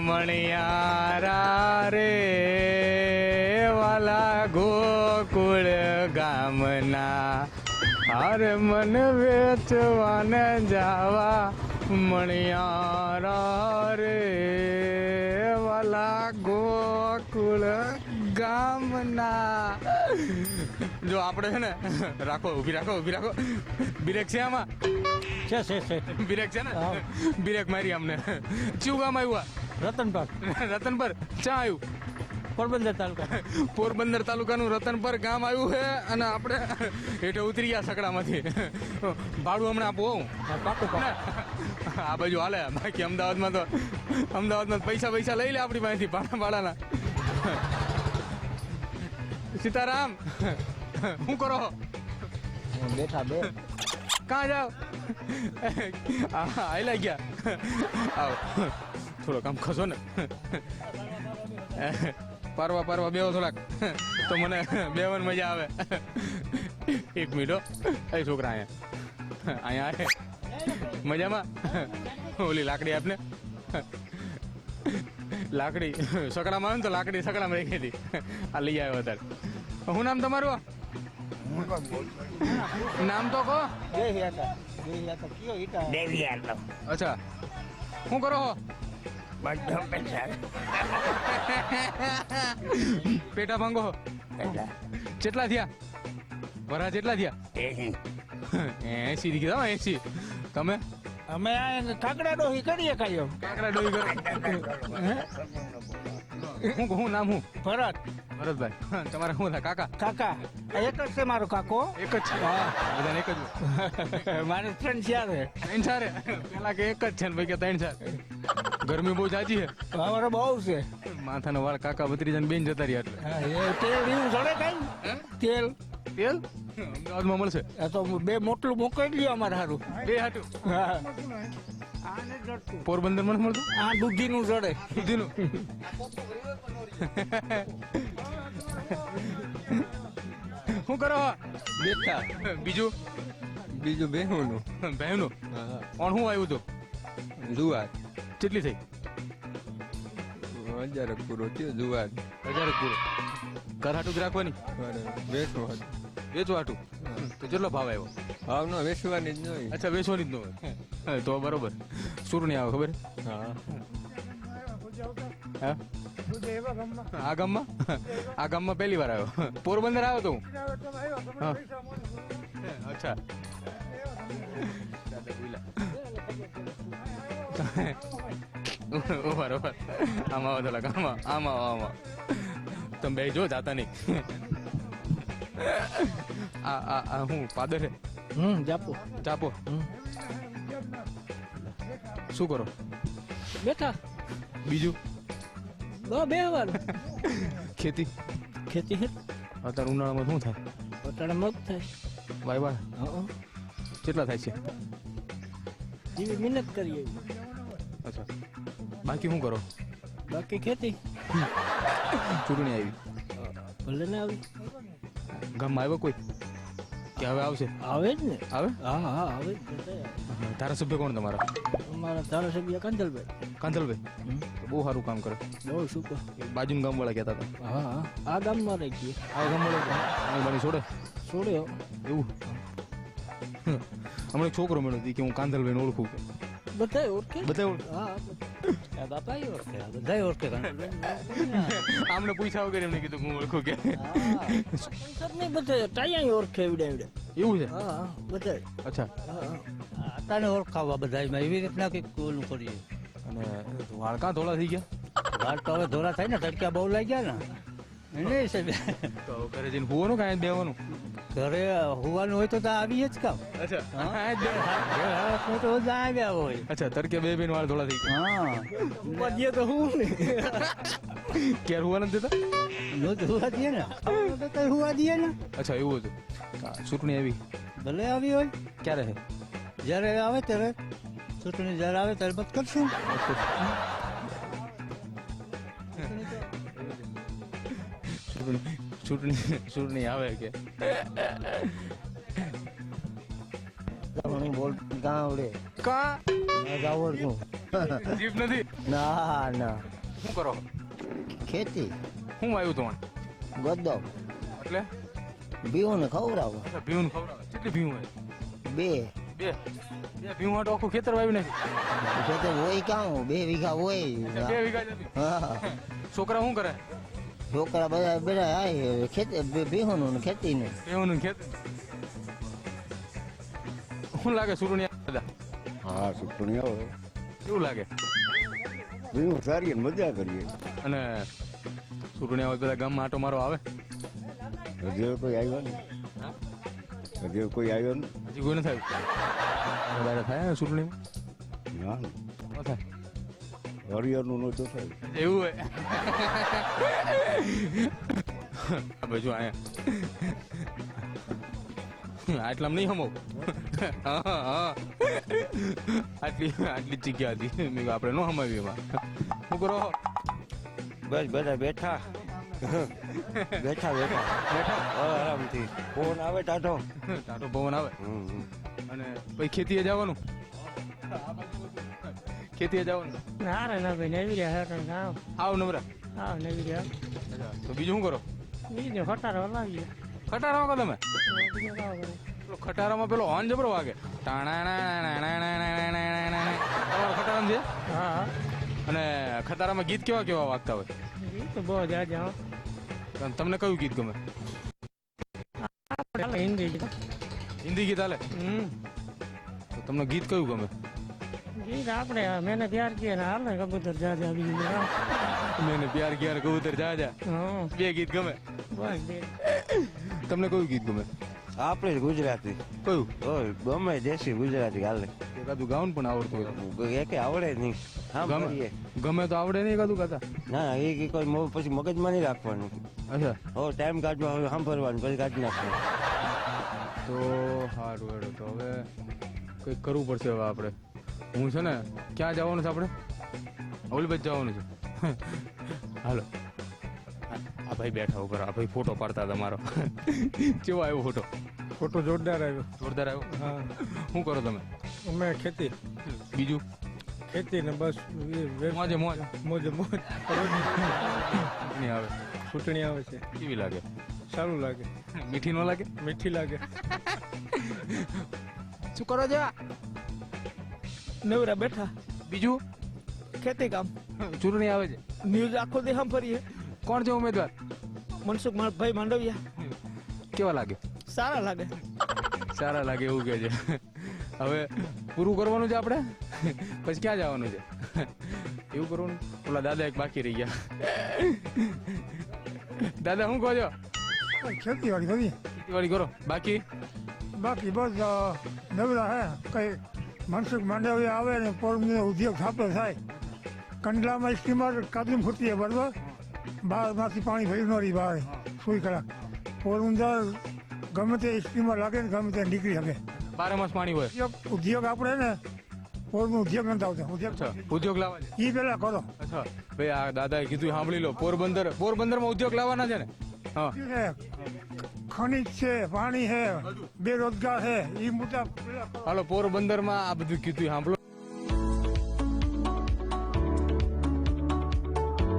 મણિયારા રે વાલા ગોકુળ ગામના. હાર મન વેચવાને જાવા મણિયારા રે વાલા ગોકુળ ગામના. જો આપણે છે ને રાખો ઊભી રાખો ઊભી રાખો. બ્રેક છે આમાં? છે છે છે. બ્રેક છે ને? બ્રેક મારી અમને ચિયું ગામ આવ્યું રતનપર રતનપર ચા આવ્યું? પોરબંદર તાલુકા. પોરબંદર તાલુકાનું રતનપર ગામ આવ્યું છે અને આપણે હેઠે ઉતરી ગયા સકડામાંથી. ભાડું હમણાં આપો હું. આ બાજુ હાલે. બાકી અમદાવાદમાં તો અમદાવાદમાં પૈસા પૈસા લઈ લે આપણી પાસેથી ભાડા ભાડાના સીતારામ. શું કરો? બેઠા બે કાં જાઓ? આયલા ગયા. આવો. થોડો કામ ખસો ને. પારવા પારવા બેવો થોડાક. તો મને બેવન મજા આવે. એક મિનિટ. એ છોકરા અહીંયા. અહીંયા આવે. મજામાં? ઓલી લાકડી આપને. લાકડી. સકડામાં આવે ને તો લાકડી સકડામાં રાખી હતી. આ લઈ આવ્યો અત્યારે. શું નામ તમારું? નામ તો કહો. દેવી આલો અચ્છા. શું કરો છો બધો પેટા ભાંગો કેટલા થયા? વરા કેટલા થયા? એસી એસી કીધા એસી તમે? અમે આ કાકડા ડોહી કરીએ કાયો કાકડા ડોહી કરો. હું? હું નામ હું? ભરત. ભરતભાઈ તમારા શું થાય કાકા. કાકા એક જ છે મારો કાકો. એક જ છે? બધાને એક જ. મારે ફ્રેન્ડ ચાર ત્રણ ચાર પેલા કે એક જ છે ને ભાઈ કે ત્રણ ચાર. ગરમી બહુ જાજી છે અમારે બહુ છે. માથાનો વાળ કાકા બત્રી ભત્રીજાને બેન જતા રહ્યા એટલે. એ તેલ એવું જડે કઈ? તેલ? તેલ? અમદાવાદમાં મળશે? તો બે મોટલું મોકલી લ્યો અમારે સારું બે હાટું? હા. પોરબંદરમાં મળતું? આ જડે. ચડે સુધીનું શું કરો? બેઠા બીજું? બીજું બેહુનું બહેનું કોણ શું આવ્યું હતું? જુવાર. કેટલી થઈ? હજાર પૂરો થયો જુવાર. હજાર પૂરો. ઘર હાટું જ રાખવાની? મારે વેચવું વેચવા હાટું? તો કેટલો ભાવ આવ્યો? ભાવનો વેચવાની જ નહીં અચ્છા વેચવાની જ ન હોય. તો બરોબર. સુર નહીં આવે ખબર? હા. હા? આ ગામમાં? આ ગામમાં પહેલી વાર આવ્યો. પોરબંદર આવ્યો તો હું? અચ્છા. બરોબર આમાં આવો થોડાક આમાં આમાં આમાં તમે બે જો જાતા નહીં. આ આ આ હું પાદર હે? હમ જાપો. જાપો. હમ. શું કરો? બેઠા. બીજું? બહુ બે વાર ખેતી. ખેતી હે? અત્યારે ઉનાળામાં શું થાય? અટાણે મગ થાય. વાય વાય કેટલા થાય છે? જેવી મહેનત કરીએ અચ્છા. બાકી શું કરો? બાકી ખેતી. ચૂંટણી આવી. ભલે ને આવી. ગામમાં આવ્યો કોઈ? કે હવે આવશે? આવે જ ને. આવે? હા હા આવે. ધારાસભ્ય કોણ તમારા? અમારા ધારાસભ્ય કાંધલભાઈ કાંધલભાઈ બહુ સારું કામ કરે. બહુ શું કહો. બાજુના ગામવાળા કહેતા હતા. હા હા. આ ગામમાં રહી ગઈ આ ગામવાળા બાણી છોડે? છોડ્યો એવું? હમણાં છોકરો મળ્યો કે હું કાંતલભાઈને ઓળખું બધા ઓળખે? બધા ઓળખે? હા બાપા ઓળખે બધા ઓળખે આમને પૂછ્યા વગર એમને કીધું હું ઓળખું કે. નહીં બધા ટાયા ઓળખે એવડે એવડે. એવું છે? હા હા બધા અચ્છા. આતાને ઓળખાવવા બધા એવી રીતના કંઈક ઓલું કરીએ. અને વાળકા ધોળા થઈ ગયા. વાળ તો હવે ધોળા થાય ને તડક્યા બહુ ને. હિસાબે તો ઘરે જઈને હુવાનું કાંઈ દેવાનું ઘરે હોવાનું હોય તો તો આવીએ જ કામ. અચ્છા. હોય તો આવ્યા હોય. અચ્છા તડકે બે બેન વાળ ધોળા થઈ ગયા. હા. તો હું ને? ક્યારે હુવા નથી દેતા? નો હોવા ને. તો હોવા દઈએ ને. અચ્છા એવું હતું. ચૂંટણી આવી. ભલે આવી હોય. ક્યારે જ્યારે આવે ત્યારે ચૂંટણી જ્યારે આવે ત્યારે મત કરશું. ચૂંટણી ચૂંટણી આવે કે? બોલ કા? આવડતું જીભ નથી? ના ના. શું કરો? ખેતી. શું આવ્યું તું ગદ્દો એટલે? ખવડાવો. ભીવું કેટલી ભીવું બે. બે બે આખું ખેતર વાવી નાખ્યું. ખેતર હોય કાં બે વીઘા બે હોય વીઘા હા. છોકરા શું કરે? છોકરા બધા બધા આય ખેતી બીહોનું ને ખેતીનું. ભીવું ખેતર શું લાગે સુરણિયા દાદા? હા સુરુણિયા આવે કેવું લાગે? બીજું સારી મજા કરીએ. અને સુરણિયા હોય બધા ગામમાં આટો મારો આવે? હજી કોઈ આવ્યો નહીં. હજી કોઈ આવ્યો ને હજી કોઈ નથી થાય વધારે થાય સુરણીમાં ના ન થાય હરિયરનું નહોતું થાય એવું હોય બાજુ અહીંયા આટલામાં નહીં હમો આટલી આટલી જગ્યા હતી આપણે ન હમાવી એમાં શું કરો બસ બધા બેઠા બેઠા બેઠા બેઠા આરામથી. ફોન આવે ટાટો ટાટો પવન આવે. અને પછી ખેતીએ જવાનું? ખેતીએ જવાનું? ના રે ના ભાઈ નવી રહ્યા હેઠળ ગામ. આવ નવરા. હા નવી રહ્યા. તો બીજું શું કરો? બીજું ખટારો હલાવીએ. ખટારામાં કહો તમે? બીજું કામ હા અને ખટારામાં ગીત કેવા કેવા વાગતા વાગે બહુ જ આજે આવે તમને કયું ગીત ગમે? હિન્દી ગીત. હિન્દી હાલે? તમને ગીત કયું ગમે? ગીત આપણે મેને પ્યાર કિયા હાલ ને કબૂતર જાજા આવી મેને પ્યાર કિયા ને કબૂતર જાજા. બે ગીત ગમે? બસ તમને કયું ગીત ગમે? આપણે ગુજરાતી. કયું? ઓય ગમે દેશી ગુજરાતી હાલે. એકાદું ગાઉન પણ આવડતું હોય. કે આવડે નહીં. હા ગમે ગમે તો આવડે નહીં કદું ગાતા ના ના એ કોઈ પછી મગજમાં નહીં રાખવાનું. અચ્છા. હો ટાઈમ કાઢવા હવે સાંભળવાનું પછી કાઢી નાખવાનું. તો સારું એડો તો હવે કંઈક કરવું પડશે હવે આપણે. હું છે ને ક્યાં જવાનું છે આપણે? ઓલબત જવાનું છે. હાલો. આ ભાઈ બેઠા ઉપર આ ભાઈ ફોટો પાડતા તમારો મારો. કેવો આવ્યો ફોટો? ફોટો જોરદાર આવ્યો. જોરદાર આવ્યો? હા. શું કરો તમે? અમે ખેતી. બીજું? ખેતી ને બસ મોજે મોજ. મોજે મોજ. ચૂંટણી આવે. ચૂંટણી આવે છે. કેવી લાગે? સારું લાગે. મીઠી ન લાગે? મીઠી લાગે. શું કરો છો? નવરા બેઠા. બીજું? ખેતી કામ. ચૂંટણી આવે છે. ન્યૂઝ આખો દે ફરીએ કોણ છે ઉમેદવાર? મનસુખ ભાઈ માંડવિયા. કેવા લાગે? સારા લાગે. સારા લાગે એવું કે છે. હવે પૂરું કરવાનું છે આપણે? પછી ક્યાં જવાનું છે? એવું કરવાનું? ઓલા દાદા એક બાકી રહી ગયા. દાદા શું કહો છો? ખેતીવાડી કરીએ ખેતીવાડી કરો. બાકી? બાકી બસ નવરા હે. કઈ મનસુખ માંડવી આવે ને પોરબંદર ઉદ્યોગ સ્થાપન થાય. કંડલામાં સ્ટીમર કાદમ ફૂટીએ બરાબર. બહારમાંથી પાણી ભરી ન રહી બહાર. સુઈ કલાક. પોરબંદર ગમે તે સ્ટીમર લાગે ને ગમે તે નીકળી શકે. બારે માસ પાણી હોય. ઉદ્યોગ ઉદ્યોગ આપણે ને ઉદ્યોગ નથી આવતો. ઉદ્યોગ અચ્છા ઉદ્યોગ લાવવા છે. પેલા કરો. અચ્છા ભાઈ આ દાદાએ કીધું સાંભળી લો પોરબંદર પોરબંદરમાં ઉદ્યોગ લાવવાના છે ને? હા. ખનિજ છે પાણી છે બેરોજગાર છે એ મુદ્દા પેલા કરો. હાલો પોરબંદરમાં આ બધું કીધું સાંભળો.